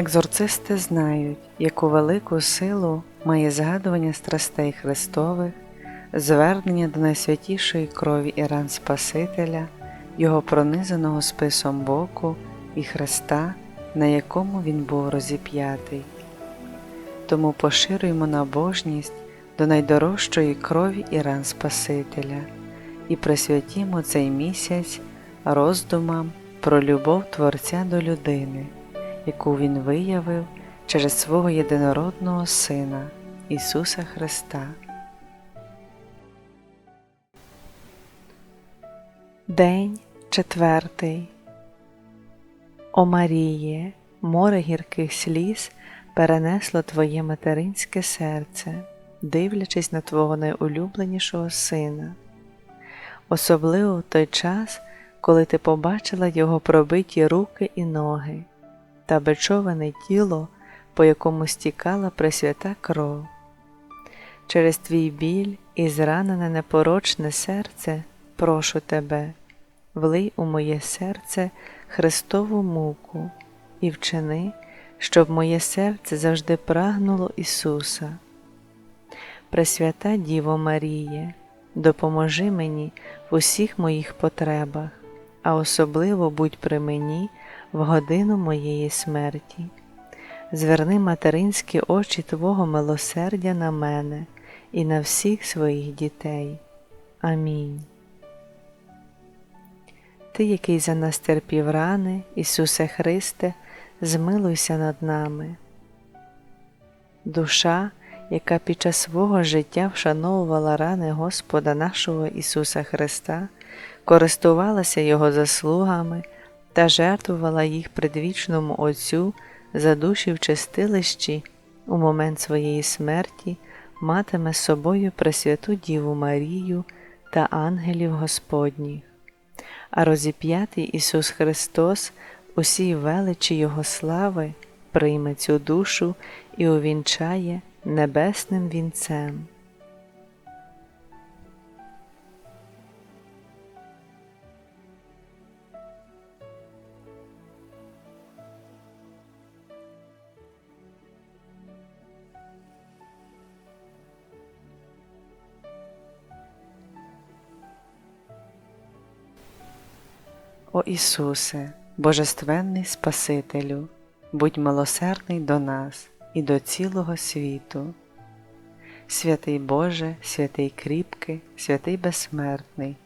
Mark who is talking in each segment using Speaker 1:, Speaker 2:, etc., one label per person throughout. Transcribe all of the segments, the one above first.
Speaker 1: Екзорцисти знають, яку велику силу має згадування страстей Христових, звернення до найсвятішої крові і ран Спасителя, Його пронизаного списом боку і Христа, на якому Він був розіп'ятий. Тому поширюємо набожність до найдорожчої крові і ран Спасителя і присвятімо цей місяць роздумам про любов Творця до людини, яку Він виявив через свого єдинородного Сина Ісуса Христа. День четвертий. О Маріє, море гірких сліз перенесло Твоє материнське серце, дивлячись на Твого найулюбленішого сина, особливо в той час, коли ти побачила його пробиті руки і ноги та бичоване тіло, по якому стікала пресвята кров. Через твій біль і зранене непорочне серце прошу тебе, влий у моє серце Христову муку і вчини, щоб моє серце завжди прагнуло Ісуса. Пресвята Діво Маріє, допоможи мені в усіх моїх потребах, а особливо будь при мені в годину моєї смерті. Зверни материнські очі Твого милосердя на мене і на всіх своїх дітей. Амінь. Ти, який за нас терпів рани, Ісусе Христе, змилуйся над нами. Душа, яка під час свого життя вшановувала рани Господа нашого Ісуса Христа, користувалася Його заслугами та жертвувала їх предвічному Отцю за душі в чистилищі у момент своєї смерті, матиме з собою Пресвяту Діву Марію та ангелів Господніх а розіп'ятий Ісус Христос, усій величі Його слави, прийме цю душу і увінчає небесним вінцем. О Ісусе, Божественний Спасителю, будь милосердний до нас і до цілого світу. Святий Боже, святий кріпкий, святий безсмертний,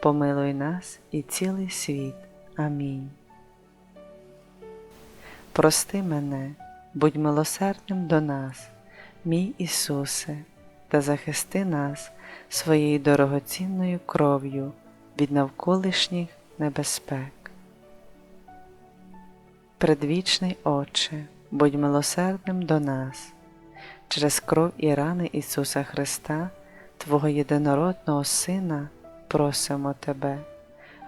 Speaker 1: помилуй нас і цілий світ. Амінь. Прости мене, будь милосердним до нас, мій Ісусе, та захисти нас своєю дорогоцінною кров'ю від навколишніх небезпек. Предвічний Отче, будь милосердним до нас, через кров і рани Ісуса Христа, Твого єдинородного Сина, просимо Тебе,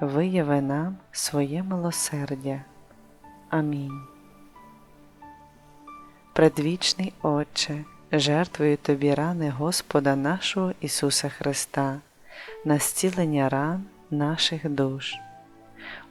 Speaker 1: вияви нам своє милосердя. Амінь. Предвічний Отче, жертвую Тобі рани Господа нашого Ісуса Христа, на зцілення ран наших душ.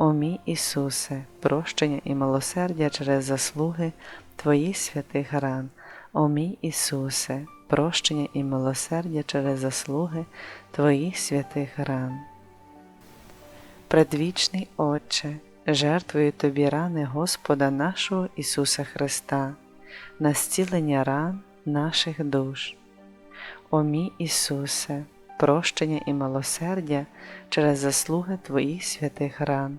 Speaker 1: О мій Ісусе, прощення і милосердя через заслуги Твоїх святих ран, о мій Ісусе, прощення і милосердя через заслуги Твоїх святих ран. Предвічний Отче, жертвую Тобі рани Господа нашого Ісуса Христа, на зцілення ран наших душ. О мій Ісусе, прощення і милосердя через заслуги Твоїх святих ран.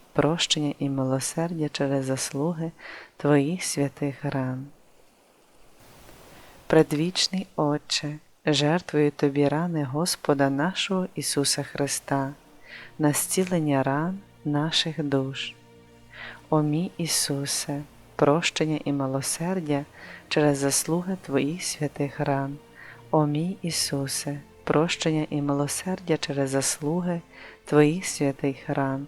Speaker 1: прощення і милосердя через заслуги Твоїх святих ран. Предвічний Отче, жертвую Тобі рани Господа нашого Ісуса Христа, на зцілення ран наших душ. О мій Ісусе, прощення і милосердя через заслуги Твоїх святих ран. О мій Ісусе, прощення і милосердя через заслуги Твоїх святих ран.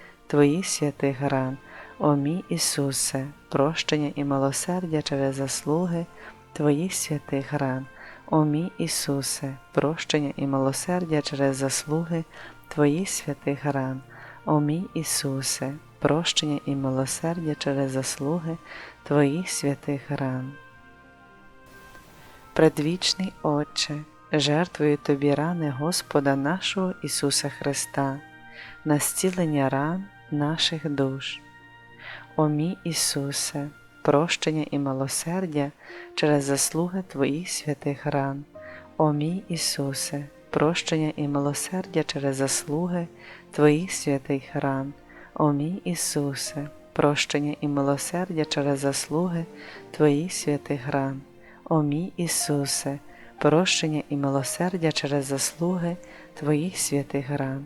Speaker 1: Твоїх святих ран. О мій Ісусе, прощення і милосердя через заслуги Твоїх святих ран. О мій Ісусе, прощення і милосердя через заслуги Твоїх святих ран. О мій Ісусе, прощення і милосердя через заслуги Твоїх святих ран. Предвічний Отче, жертвую Тобі рани Господа нашого Ісуса Христа, на зцілення ран наших душ. О мій Ісусе, прощення і милосердя через заслуги Твоїх святих ран. О мій Ісусе, прощення і милосердя через заслуги Твоїх святих ран. О мій Ісусе, прощення і милосердя через заслуги Твоїх святих ран. О мій Ісусе, прощення і милосердя через заслуги Твоїх святих ран.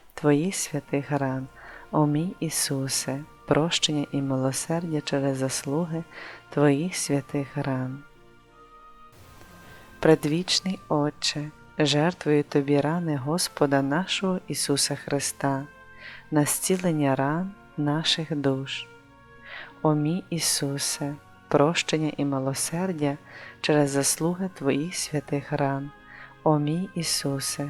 Speaker 1: Твоїх святих ран. О мій Ісусе, прощення і милосердя через заслуги Твоїх святих ран. Предвічний Отче, жертвую Тобі рани Господа нашого Ісуса Христа, на зцілення ран наших душ. О мій Ісусе, прощення і милосердя через заслуги Твоїх святих ран. О мій Ісусе,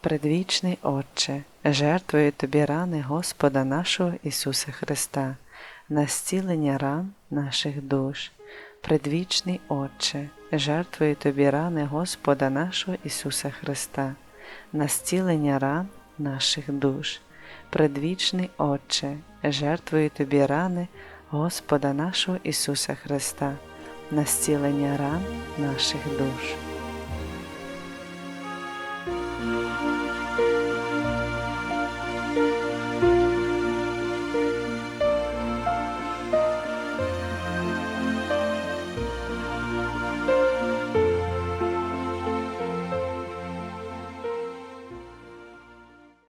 Speaker 1: Предвічний Отче, жертвую Тобі рани Господа нашого Ісуса Христа, на зцілення ран наших душ. Предвічний Отче, жертвую тобі рани Господа нашого Ісуса Христа, на зцілення ран наших душ. Предвічний Отче, жертвую тобі рани Господа нашого Ісуса Христа, на зцілення ран наших душ.